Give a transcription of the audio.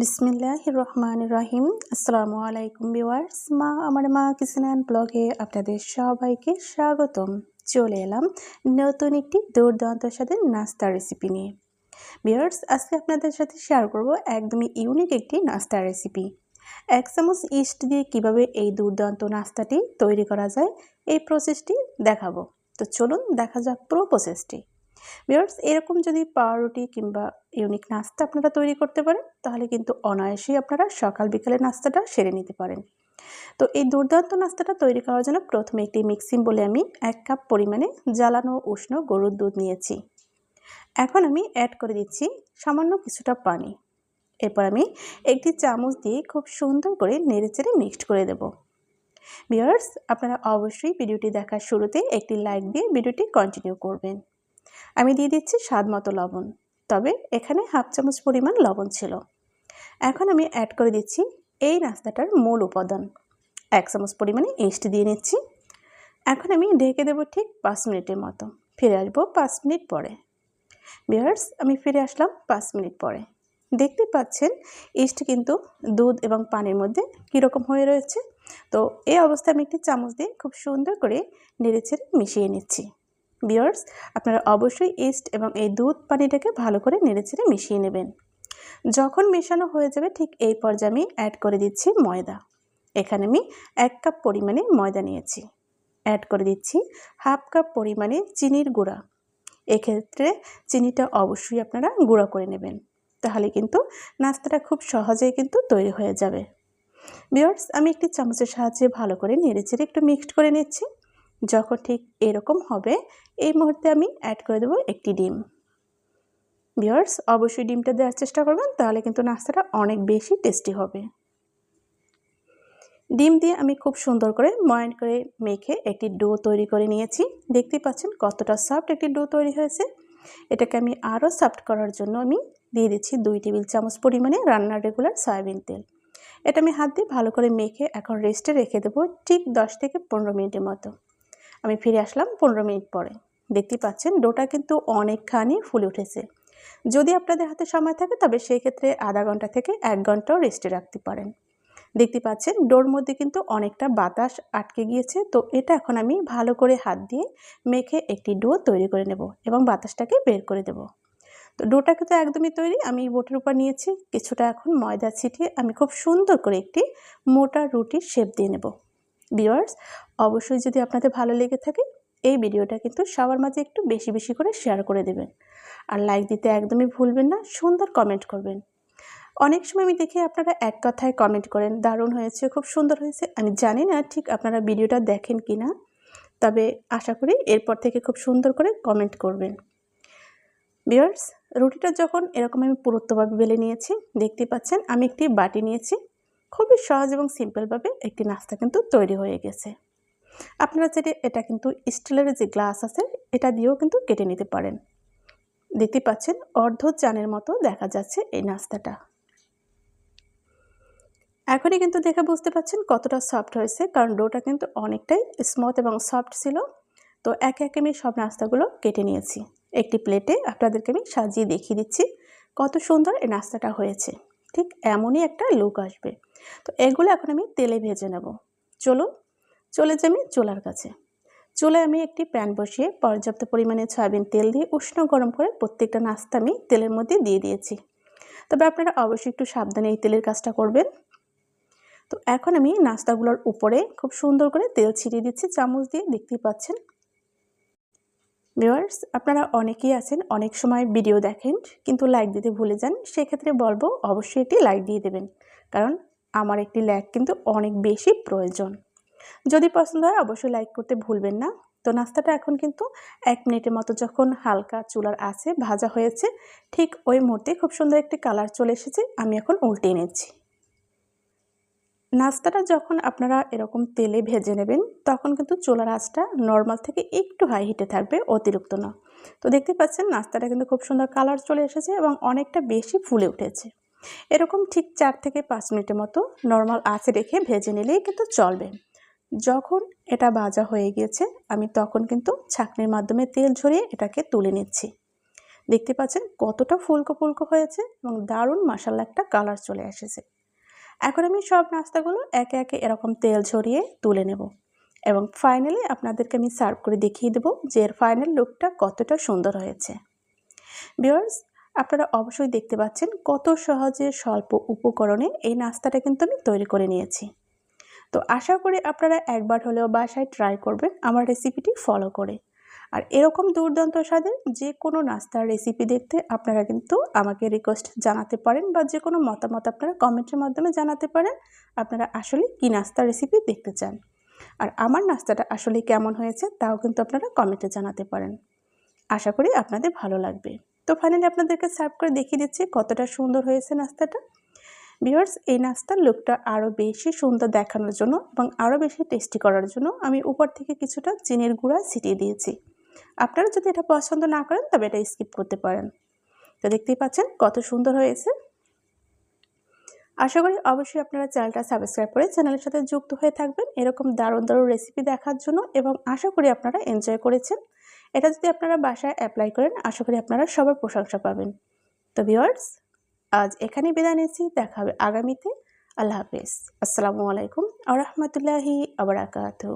বিসমিল্লাহ রহমান রহিম। আসসালামু আলাইকুম বিওয়ার্স মা, আমার মা কিচেন ব্লগে আপনাদের সবাইকে স্বাগতম। চলে এলাম নতুন একটি দুর্দান্ত সাথে নাস্তার রেসিপি নিয়ে। বিওয়ার্স আজকে আপনাদের সাথে শেয়ার করব একদমই ইউনিক একটি নাস্তার রেসিপি এক চামচ ইস্ট দিয়ে কীভাবে এই দুর্দান্ত নাস্তাটি তৈরি করা যায়, এই প্রসেসটি দেখাবো। তো চলুন, দেখা যাক পুরো প্রসেসটি বিয়ার্স এরকম যদি পাউরুটি কিংবা ইউনিক নাস্তা আপনারা তৈরি করতে পারেন, তাহলে কিন্তু অনায়াসেই আপনারা সকাল বিকালে নাস্তাটা সেরে নিতে পারেন। তো এই দুর্দান্ত নাস্তাটা তৈরি করার জন্য প্রথমে একটি মিক্সিং বলে আমি এক কাপ পরিমাণে জ্বালানো উষ্ণ গরুর দুধ নিয়েছি। এখন আমি অ্যাড করে দিচ্ছি সামান্য কিছুটা পানি। এরপর আমি একটি চামচ দিয়ে খুব সুন্দর করে নেড়েচেড়ে মিক্সড করে দেব। বিয়ার্স আপনারা অবশ্যই ভিডিওটি দেখার শুরুতে একটি লাইক দিয়ে ভিডিওটি কন্টিনিউ করবেন। আমি দিয়ে দিচ্ছি স্বাদ মতো লবণ। তবে এখানে হাফ চামচ পরিমাণ লবণ ছিল। এখন আমি অ্যাড করে দিচ্ছি এই নাস্তাটার মূল উপাদান। এক চামচ পরিমাণে ইস্ট দিয়ে নিচ্ছি। এখন আমি ঢেকে দেবো ঠিক পাঁচ মিনিটের মতো। ফিরে আসব পাঁচ মিনিট পরে। বিয়ার্স আমি ফিরে আসলাম পাঁচ মিনিট পরে। দেখতে পাচ্ছেন ইস্ট কিন্তু দুধ এবং পানির মধ্যে কীরকম হয়ে রয়েছে। তো এই অবস্থায় আমি একটি চামচ দিয়ে খুব সুন্দর করে নেড়েচেড়ে মিশিয়ে নিচ্ছি। বিয়ার্স আপনারা অবশ্যই ইস্ট এবং এই দুধ পানিটাকে ভালো করে নেড়েচেড়ে মিশিয়ে নেবেন। যখন মেশানো হয়ে যাবে ঠিক এই পর্যায়ে আমি অ্যাড করে দিচ্ছি ময়দা। এখানে আমি এক কাপ পরিমাণে ময়দা নিয়েছি। অ্যাড করে দিচ্ছি হাফ কাপ পরিমাণে চিনির গুঁড়া। এক্ষেত্রে চিনিটা অবশ্যই আপনারা গুঁড়া করে নেবেন। তাহলে কিন্তু নাস্তাটা খুব সহজেই কিন্তু তৈরি হয়ে যাবে। বিয়ার্স আমি একটি চামচের সাহায্যে ভালো করে নেড়েচেড়ে একটু মিক্সড করে নিচ্ছি। যখন ঠিক এরকম হবে, এই মুহূর্তে আমি অ্যাড করে দেবো একটি ডিম। বিয়ার্স অবশ্যই ডিমটা দেওয়ার চেষ্টা করবেন, তাহলে কিন্তু নাস্তাটা অনেক বেশি টেস্টি হবে। ডিম দিয়ে আমি খুব সুন্দর করে ময়ন করে মেখে একটি ডো তৈরি করে নিয়েছি। দেখতেই পাচ্ছেন কতটা সফট একটি ডো তৈরি হয়েছে। এটাকে আমি আরও সফট করার জন্য আমি দিয়ে দিচ্ছি দুই টেবিল চামচ পরিমাণে রান্নার রেগুলার সয়াবিন তেল। এটা আমি হাত দিয়ে ভালো করে মেখে এখন রেস্টে রেখে দেবো ঠিক দশ থেকে পনেরো মিনিটের মতো। আমি ফিরে আসলাম পনেরো মিনিট পরে। দেখতে পাচ্ছেন, ডোটা কিন্তু অনেকখানি ফুলে উঠেছে। যদি আপনাদের হাতে সময় থাকে, তবে সেই ক্ষেত্রে আধা ঘণ্টা থেকে এক ঘন্টাও রেস্টে রাখতে পারেন। দেখতে পাচ্ছেন, ডোর মধ্যে কিন্তু অনেকটা বাতাস আটকে গিয়েছে, তো এটা এখন আমি ভালো করে হাত দিয়ে মেখে একটি ডো তৈরি করে নেব এবং বাতাসটাকে বের করে দেব। তো ডোটাকে তো একদমই তৈরি, আমি বোটের উপর নিয়েছি, কিছুটা এখন ময়দা ছিটিয়ে আমি খুব সুন্দর করে একটি মোটা রুটির শেপ দিয়ে নেব। ভিওয়ার্স অবশ্যই যদি আপনাদের ভালো লেগে থাকে, এই ভিডিওটা কিন্তু সবার মাঝে একটু বেশি বেশি করে শেয়ার করে দেবেন। আর লাইক দিতে একদমই ভুলবেন না, সুন্দর কমেন্ট করবেন। অনেক সময় আমি দেখি আপনারা এক কথায় কমেন্ট করেন, দারুণ হয়েছে, খুব সুন্দর হয়েছে। আমি জানি না ঠিক আপনারা ভিডিওটা দেখেন কি না, তবে আশা করি এরপর থেকে খুব সুন্দর করে কমেন্ট করবেন। বিয়ার্স রুটিটা যখন এরকম আমি পুরুত্বভাবে বেলে নিয়েছি দেখতে পাচ্ছেন আমি একটি বাটি নিয়েছি। খুবই সহজ এবং সিম্পলভাবে একটি নাস্তা কিন্তু তৈরি হয়ে গেছে। আপনারা যদি এটা কিন্তু স্টিলের যে গ্লাস আছে, এটা দিয়েও কিন্তু কেটে নিতে পারেন। দেখতে পাচ্ছেন, অর্ধ চানের মতো দেখা যাচ্ছে এই নাস্তাটা। এখনই কিন্তু দেখে বুঝতে পাচ্ছেন কতটা সফট হয়েছে, কারণ ডোটা কিন্তু অনেকটাই স্মুথ এবং সফট ছিল। তো একে একে আমি সব নাস্তাগুলো কেটে নিয়েছি। একটি প্লেটে আপনাদেরকে আমি সাজিয়ে দেখিয়ে দিচ্ছি কত সুন্দর এই নাস্তাটা হয়েছে। ঠিক এমনই একটা লুক আসবে। তো এগুলো এখন আমি তেলে ভেজে নেব। চলুন চলে যাই আমি চুলার কাছে। চুলে আমি একটি প্যান বসিয়ে পর্যাপ্ত পরিমাণে সয়াবিন তেল দিয়ে উষ্ণ গরম করে প্রত্যেকটা নাস্তা আমি তেলের মধ্যে দিয়ে দিয়েছি। তবে আপনারা অবশ্যই একটু সাবধানে এই তেলের কাজটা করবেন। তো এখন আমি নাস্তাগুলোর উপরে খুব সুন্দর করে তেল ছিটিয়ে দিচ্ছি, চামচ দিয়ে দেখতেই পাচ্ছেন। ভিওয়ার্স আপনারা অনেকেই আছেন, অনেক সময় ভিডিও দেখেন কিন্তু লাইক দিতে ভুলে যান, সেক্ষেত্রে বলব অবশ্যই একটি লাইক দিয়ে দেবেন। কারণ আমার একটি লাইক কিন্তু অনেক বেশি প্রয়োজন। যদি পছন্দ হয় অবশ্যই লাইক করতে ভুলবেন না। তো নাস্তাটা এখন কিন্তু এক মিনিটের মতো যখন হালকা চুলার আছে ভাজা হয়েছে, ঠিক ওই মুহূর্তে খুব সুন্দর একটি কালার চলে এসেছে, আমি এখন উল্টে নিচ্ছি। নাস্তাটা যখন আপনারা এরকম তেলে ভেজে নেবেন, তখন কিন্তু চুলার আঁচটা নর্মাল থেকে একটু হাই হিটে থাকবে, অতিরিক্ত না। তো দেখতে পাচ্ছেন নাস্তাটা কিন্তু খুব সুন্দর কালার চলে এসেছে এবং অনেকটা বেশি ফুলে উঠেছে। এরকম ঠিক চার থেকে পাঁচ মিনিটের মতো নর্মাল আঁচে রেখে ভেজে নিলেই কিন্তু চলবে। যখন এটা ভাজা হয়ে গিয়েছে আমি তখন কিন্তু ছাঁকনির মাধ্যমে তেল ঝরিয়ে এটাকে তুলে নিচ্ছি। দেখতে পাচ্ছেন কতটা ফুলকো ফুলকো হয়েছে এবং দারুণ মাসাল্লা একটা কালার চলে এসেছে। এখন আমি সব নাস্তাগুলো একে একে এরকম তেল ঝরিয়ে তুলে নেব এবং ফাইনালি আপনাদেরকে আমি সার্ভ করে দেখিয়ে দেবো যে এর ফাইনাল লুকটা কতটা সুন্দর হয়েছে। বিয়ার্স আপনারা অবশ্যই দেখতে পাচ্ছেন কত সহজে স্বল্প উপকরণে এই নাস্তাটা কিন্তু আমি তৈরি করে নিয়েছি। তো আশা করি আপনারা একবার হলেও বাসায় ট্রাই করবেন আমার রেসিপিটি ফলো করে। আর এরকম দুর্দান্ত স্বাদের যে কোনো নাস্তার রেসিপি দেখতে আপনারা কিন্তু আমাকে রিকোয়েস্ট জানাতে পারেন বা যে কোনো মতামত আপনারা কমেন্টের মাধ্যমে জানাতে পারেন, আপনারা আসলে কী নাস্তার রেসিপি দেখতে চান? আর আমার নাস্তাটা আসলে কেমন হয়েছে তাও কিন্তু আপনারা কমেন্টে জানাতে পারেন। আশা করি আপনাদের ভালো লাগবে। তো ফাইনালি আপনাদেরকে সার্ভ করে দেখিয়ে দিচ্ছি কতটা সুন্দর হয়েছে নাস্তাটা। ভিউয়ার্স, এই নাস্তার লুকটা আরও বেশি সুন্দর দেখানোর জন্য এবং আরও বেশি টেস্টি করার জন্য আমি উপর থেকে কিছুটা চিনির গুঁড়া ছিটিয়ে দিয়েছি। আপনারা যদি এটা পছন্দ না করেন, তবে এটা স্কিপ করতে পারেন। তো দেখতেই পাচ্ছেন কত সুন্দর হয়েছে। আশা করি অবশ্যই আপনারা চ্যানেলটা সাবস্ক্রাইব করে চ্যানেলের সাথে যুক্ত হয়ে থাকবেন। এরকম দারুণ দারুণ রেসিপি দেখার জন্য এবং আশা করি আপনারা এনজয় করেছেন। এটা যদি আপনারা বাসায় অ্যাপ্লাই করেন, আশা করি আপনারা সবার প্রশংসা পাবেন। তো ভিওয়ার্স আজ এখানে বিদায় নিচ্ছি দেখা হবে আগামীতে। আল্লাহ হাফেজ। আসসালামু আলাইকুম আ রহমতুল্লাহি আবরাকাতু